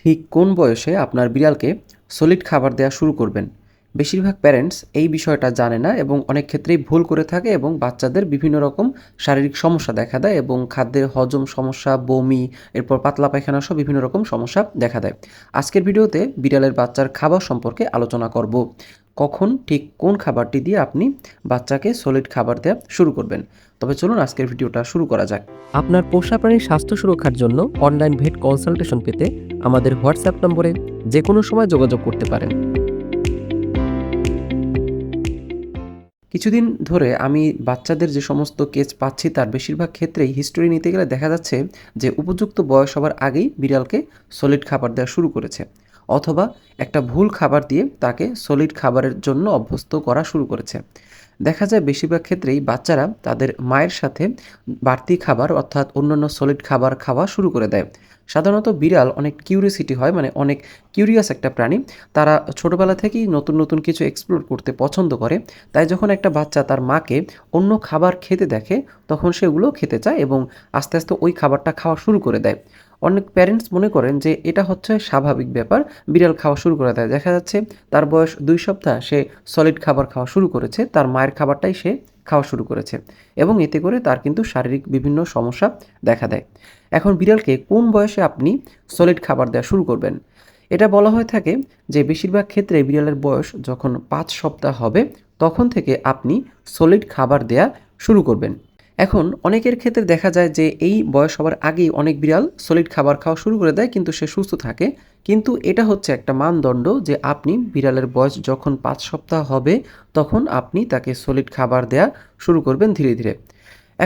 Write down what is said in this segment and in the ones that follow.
ঠিক কোন বয়সে আপনার বিড়ালকে সলিড খাবার দেওয়া শুরু করবেন? বেশিরভাগ প্যারেন্টস এই বিষয়টা জানে না এবং অনেক ক্ষেত্রেই ভুল করে থাকে এবং বাচ্চাদের বিভিন্ন রকম শারীরিক সমস্যা দেখা দেয় এবং খাদ্যের হজম সমস্যা, বমি, এরপর পাতলা পায়খানা সহ বিভিন্ন রকম সমস্যা দেখা দেয়। আজকের ভিডিওতে বিড়ালের বাচ্চার খাবার সম্পর্কে আলোচনা করব। কখন ঠিক কোন খাবারটি দিয়ে আপনি বাচ্চাকে সলিড খাবার দেওয়া শুরু করবেন। তবে চলুন আজকের ভিডিওটা শুরু করা যাক। আপনার পোষা প্রাণীর স্বাস্থ্য সুরক্ষার জন্য অনলাইন ভেট কনসালটেশন পেতে আমাদের হোয়াটসঅ্যাপ নম্বরে যে কোনো সময় যোগাযোগ করতে পারেন। কিছুদিন ধরে আমি বাচ্চাদের যে সমস্ত কেস পাচ্ছি তার বেশিরভাগ ক্ষেত্রেই হিস্টোরি নিতে গেলে দেখা যাচ্ছে যে উপযুক্ত বয়স হবার আগেই বিড়ালকে সলিড খাবার দেওয়া শুরু করেছে। অথবা একটা ভুল খাবার দিয়ে তাকে সলিড খাবারের জন্য অভ্যস্ত করা শুরু করেছে। দেখা যায় বেশিরভাগ ক্ষেত্রেই বাচ্চারা তাদের মায়ের সাথে বাড়তি খাবার অর্থাৎ অন্যান্য সলিড খাবার খাওয়া শুরু করে দেয়। সাধারণত বিড়াল অনেক কিউরিয়াসিটি হয় মানে অনেক কিউরিয়াস একটা প্রাণী। তারা ছোটোবেলা থেকেই নতুন নতুন কিছু এক্সপ্লোর করতে পছন্দ করে। তাই যখন একটা বাচ্চা তার মাকে অন্য খাবার খেতে দেখে, তখন সেগুলো খেতে চায় এবং আস্তে আস্তে ওই খাবারটা খাওয়া শুরু করে দেয়। অনেক প্যারেন্টস মনে করেন যে এটা হচ্ছে স্বাভাবিক ব্যাপার। বিড়াল খাওয়া শুরু করে দেয়। দেখা যাচ্ছে তার বয়স দুই সপ্তাহ, সে সলিড খাবার খাওয়া শুরু করেছে। তার মায়ের খাবারটাই সে খাওয়া শুরু করেছে এবং এতে করে তার কিন্তু শারীরিক বিভিন্ন সমস্যা দেখা দেয়। এখন বিড়ালকে কোন বয়সে আপনি সলিড খাবার দেওয়া শুরু করবেন? এটা বলা হয়ে থাকে যে বেশিরভাগ ক্ষেত্রে বিড়ালের বয়স যখন পাঁচ সপ্তাহ হবে, তখন থেকে আপনি সলিড খাবার দেয়া শুরু করবেন। এখন অনেকের ক্ষেত্রে দেখা যায় যে এই বয়স হবার আগেই অনেক বিড়াল সলিড খাবার খাওয়া শুরু করে দেয়, কিন্তু সে সুস্থ থাকে। কিন্তু এটা হচ্ছে একটা মানদণ্ড যে আপনি বিড়ালের বয়স যখন পাঁচ সপ্তাহ হবে, তখন আপনি তাকে সলিড খাবার দেয়া শুরু করবেন ধীরে ধীরে।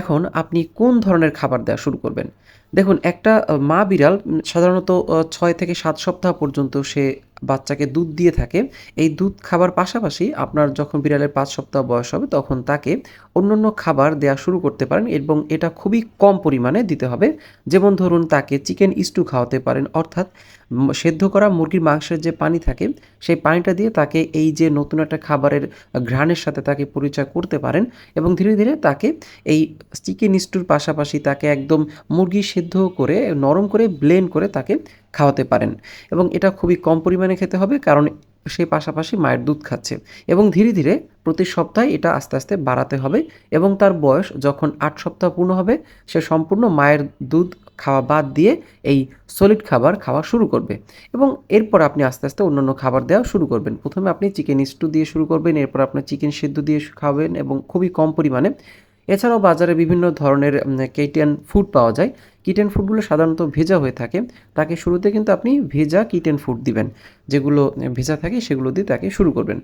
এখন আপনি কোন ধরনের খাবার দেওয়া শুরু করবেন? দেখুন, একটা মা বিড়াল সাধারণত ছয় থেকে সাত সপ্তাহ পর্যন্ত সে বাচ্চাকে দুধ দিয়ে থাকে, এই দুধ খাবার পাশাপাশি আপনার যখন বিড়ালের পাঁচ সপ্তাহ বয়স হবে তখন তাকে অন্যান্য খাবার দেওয়া শুরু করতে পারেন এবং এটা খুবই কম পরিমাণে দিতে হবে। যেমন ধরুন তাকে চিকেন স্টু খাওয়াতে পারেন, অর্থাৎ সেদ্ধ করা মুরগির মাংসের যে পানি থাকে, সেই পানিটা দিয়ে তাকে এই যে নতুন একটা খাবারের ঘ্রাণের সাথে তাকে পরিচয় করতে পারেন এবং ধীরে ধীরে তাকে এই চিকেন স্টুর পাশাপাশি তাকে একদম মুরগি সেদ্ধ করে, নরম করে, ব্লেন্ড করে তাকে খাওয়াতে পারেন। এবং এটা খুবই কম পরিমাণে খেতে হবে, কারণ সে পাশাপাশি মায়ের দুধ খাচ্ছে। এবং ধীরে ধীরে প্রতি সপ্তাহে এটা আস্তে আস্তে বাড়াতে হবে এবং তার বয়স যখন আট সপ্তাহ পূর্ণ হবে, সে সম্পূর্ণ মায়ের দুধ খাওয়া বাদ দিয়ে এই সলিড খাবার খাওয়া শুরু করবে। এবং এরপর আপনি আস্তে আস্তে অন্যান্য খাবার দেওয়া শুরু করবেন। প্রথমে আপনি চিকেন স্টু দিয়ে শুরু করবেন, এরপর আপনার চিকেন সেদ্ধ দিয়ে খাবেন এবং খুবই কম পরিমাণে এছাড়াও বাজারে বিভিন্ন ধরনের কেটিয়ান ফুড পাওয়া যায়। কিটেন ফুডগুলো সাধারণত ভেজা হয়ে থাকে। তাকে শুরুতে কিন্তু আপনি ভেজা কিটেন ফুড দিবেন। যেগুলো ভেজা থাকে সেগুলো দিয়ে তাকে শুরু করবেন।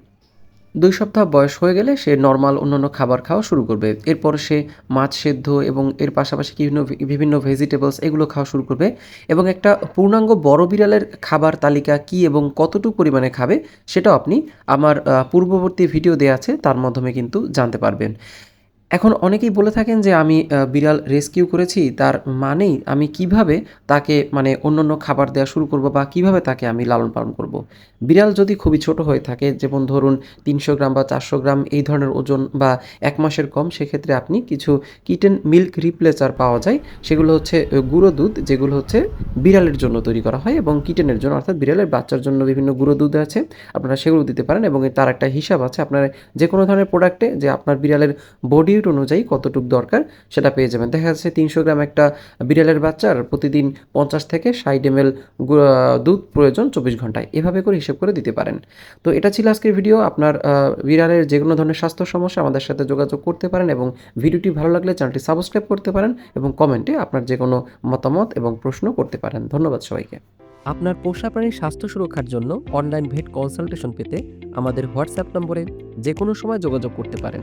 দুই সপ্তাহ বয়স হয়ে গেলে সে নর্মাল অন্যান্য খাবার খাওয়া শুরু করবে। এরপর সে মাছ সেদ্ধ এবং এর পাশাপাশি বিভিন্ন বিভিন্ন ভেজিটেবলস এগুলো খাওয়া শুরু করবে এবং একটা পূর্ণাঙ্গ বড় বিড়ালের খাবার তালিকা কি এবং কতটুকু পরিমাণে খাবে সেটাও আপনি আমার পূর্ববর্তী ভিডিও দেওয়া আছে, তার মাধ্যমে কিন্তু জানতে পারবেন। এখন অনেকেই বলে থাকেন যে আমি বিড়াল রেস্কিউ করেছি, তার মানেই আমি কীভাবে তাকে মানে অন্যান্য খাবার দেওয়া শুরু করব বা কীভাবে তাকে আমি লালন পালন করব। বিড়াল যদি খুবই ছোট হয়ে থাকে, যেমন ধরুন তিনশো গ্রাম বা চারশো গ্রাম এই ধরনের ওজন বা এক মাসের কম, সেক্ষেত্রে আপনি কিছু কিটেন মিল্ক রিপ্লেসার পাওয়া যায়। সেগুলো হচ্ছে গুঁড়ো দুধ, যেগুলো হচ্ছে বিড়ালের জন্য তৈরি করা হয় এবং কিটেনের জন্য, অর্থাৎ বিড়ালের বাচ্চার জন্য বিভিন্ন গুঁড়ো দুধ আছে, আপনারা সেগুলো দিতে পারেন এবং তার একটা হিসাব আছে। আপনার যে কোনো ধরনের প্রোডাক্টে যে আপনার বিড়ালের বডি ওয়েট অনুযায়ী কতটুকু দরকার সেটা পেয়ে যাবেন। দেখা যাচ্ছে তিনশো গ্রাম একটা বিড়ালের বাচ্চার প্রতিদিন পঞ্চাশ থেকে ষাট এম দুধ প্রয়োজন চব্বিশ ঘন্টায়। এভাবে করে হিসেব করে দিতে পারেন। তো এটা ছিল আজকের ভিডিও। আপনার বিড়ালের যে কোনো ধরনের স্বাস্থ্য সমস্যা আমাদের সাথে যোগাযোগ করতে পারেন এবং ভিডিওটি ভালো লাগলে চ্যানেলটি সাবস্ক্রাইব করতে পারেন এবং কমেন্টে আপনার যে কোনো মতামত এবং প্রশ্ন করতে পারেন। ধন্যবাদ সবাইকে। আপনার পোষা প্রাণীর স্বাস্থ্য সুরক্ষার জন্য অনলাইন ভেট কনসালটেশন পেতে আমাদের হোয়াটসঅ্যাপ নম্বরে যে কোনো সময় যোগাযোগ করতে পারেন।